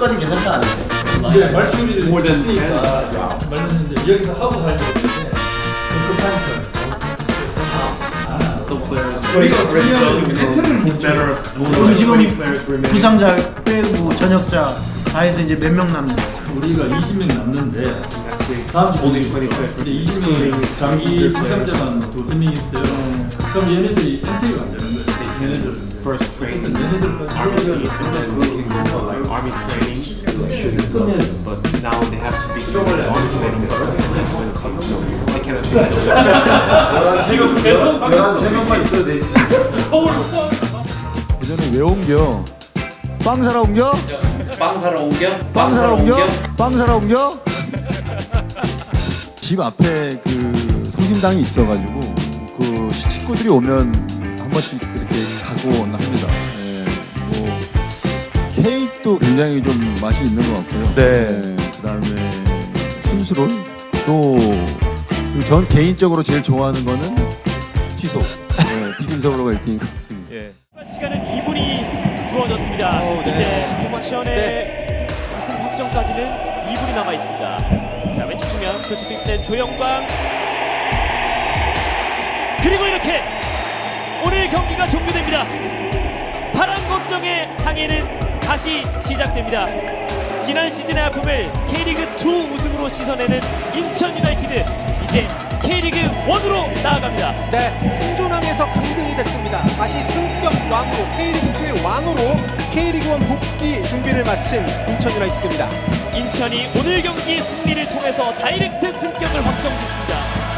요거까지 괜찮다 안 했어요. 이제 말충들이 좀 있으니까 말했는데 여기서 하고 갈 때문에 좀 급하니까. 우리가 better 우리 지금 20 players remain 부상자 빼고 전역자 다 해서 이제 몇 명 남는 우리가 20명 남는데 다음 주 모두 20 players 이제 20명이 장기 부상자만 두세 명 있어요. 그럼 얘네들이 엔트리가 안 되는 거예요. 얘네들 first train 어쨌든 얘네들 RBC and then like army training but now they have to be doing army training first and then when it comes so they cannot do that 지금 계속 11명만 있어도 돼. 서울 예전에 왜 옮겨? 빵 사러 옮겨? 빵 사러 옮겨? 빵 사러 옮겨? 빵 사러 옮겨? 집 앞에 그 성심당이 있어가지고 그 식구들이 오면 한 번씩 가고 합니다. 예, 뭐 케이크도 굉장히 좀 맛이 있는 것 같고요. 네. 그다음에 순수롤 또전 개인적으로 제일 좋아하는 거는 취소. 네, 튀김서브로가 1등인 것 같습니다. 시간은 2분이 주어졌습니다. 이제 포지션의 우승 확정까지는 2분이 남아 있습니다. 자 왼쪽 측면 교체 투입된 조영광 그리고 이렇게 경기가 종료됩니다. 파란 걱정의 항해는 다시 시작됩니다. 지난 시즌의 아픔을 K리그 2 우승으로 씻어내는 인천 유나이티드 이제 K리그 1으로 나아갑니다. 네, 생존함에서 강등이 됐습니다. 다시 승격 왕으로 K리그 2의 왕으로 K리그 1 복귀 준비를 마친 인천 유나이티드입니다. 인천이 오늘 경기 승리를 통해서 다이렉트 승격을 확정짓습니다.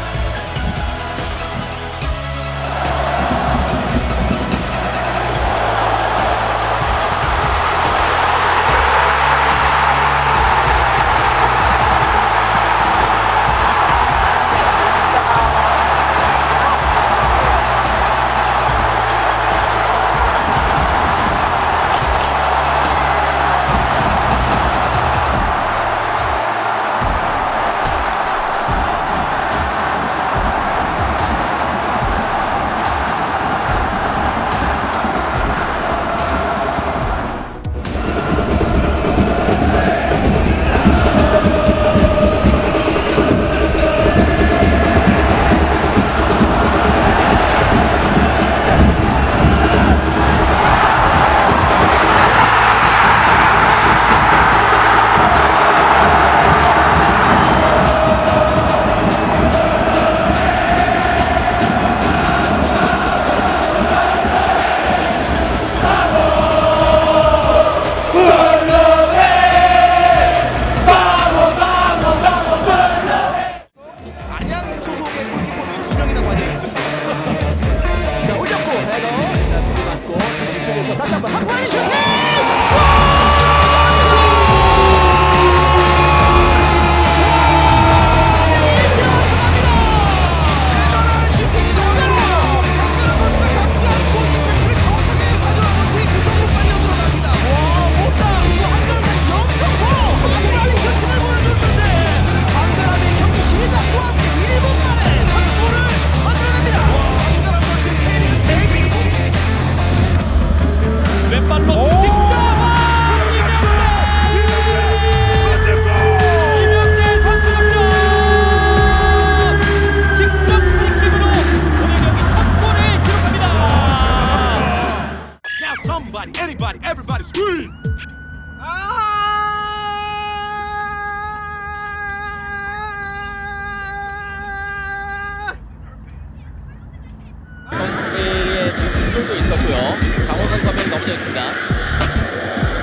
한 명이 넘어져 있습니다.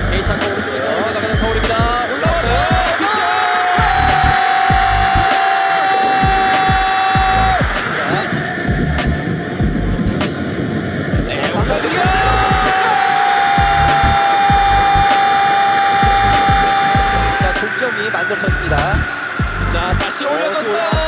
베이샤가 오른쪽에서 나가는 서울입니다. 올라와서 네! 자, 동점이 만들어졌습니다. 자, 다시 올려줬어요.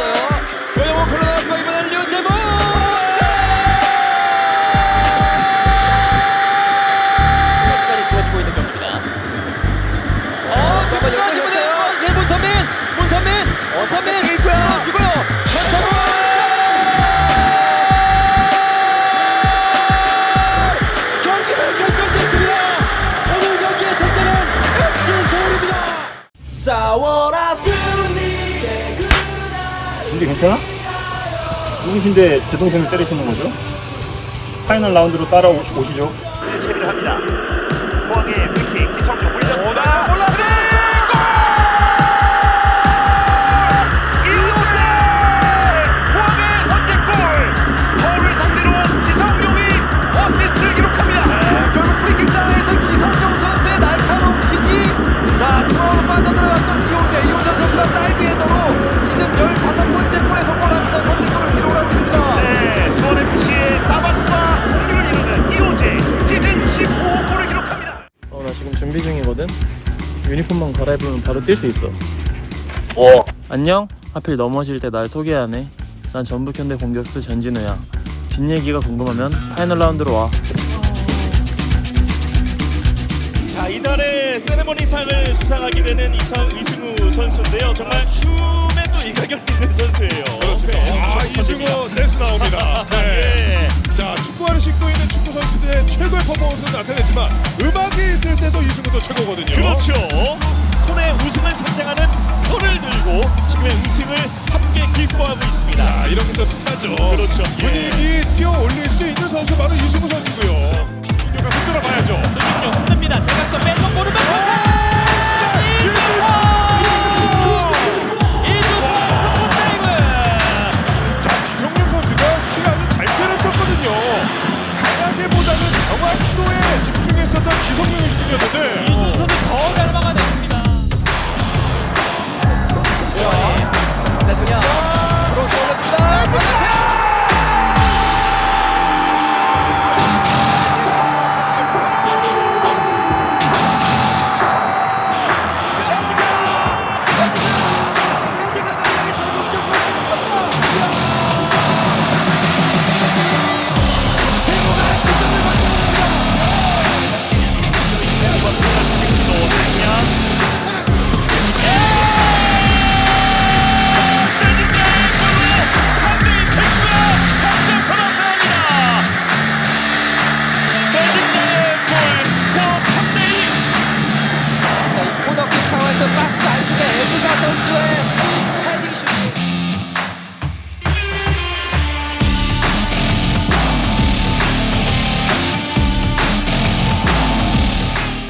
그날 준비 괜찮아? 누구신데 제 동생을 때리시는 거죠? 파이널 라운드로 따라오시죠. 채비를 합니다. 포항의 프리킥 유니폼만 갈아입으면 바로 뛸 수 있어. 안녕. 하필 넘어질 때 날 소개하네. 난 전북현대 공격수 전진우야. 뒷얘기가 궁금하면 파이널 라운드로 와. 자 이달의 세레머니상을 수상하게 되는 이성 이승우 선수인데요. 정말 춤에도 있 있죠. 그렇죠. 분위기 뛰어올릴 수 있는 선수 바로 이승우 선수고요. 이녀가 흔들어 봐야죠. 이녀 흔듭니다. 대각선 왼쪽 오른발 컨택. 기성용이 시켰는데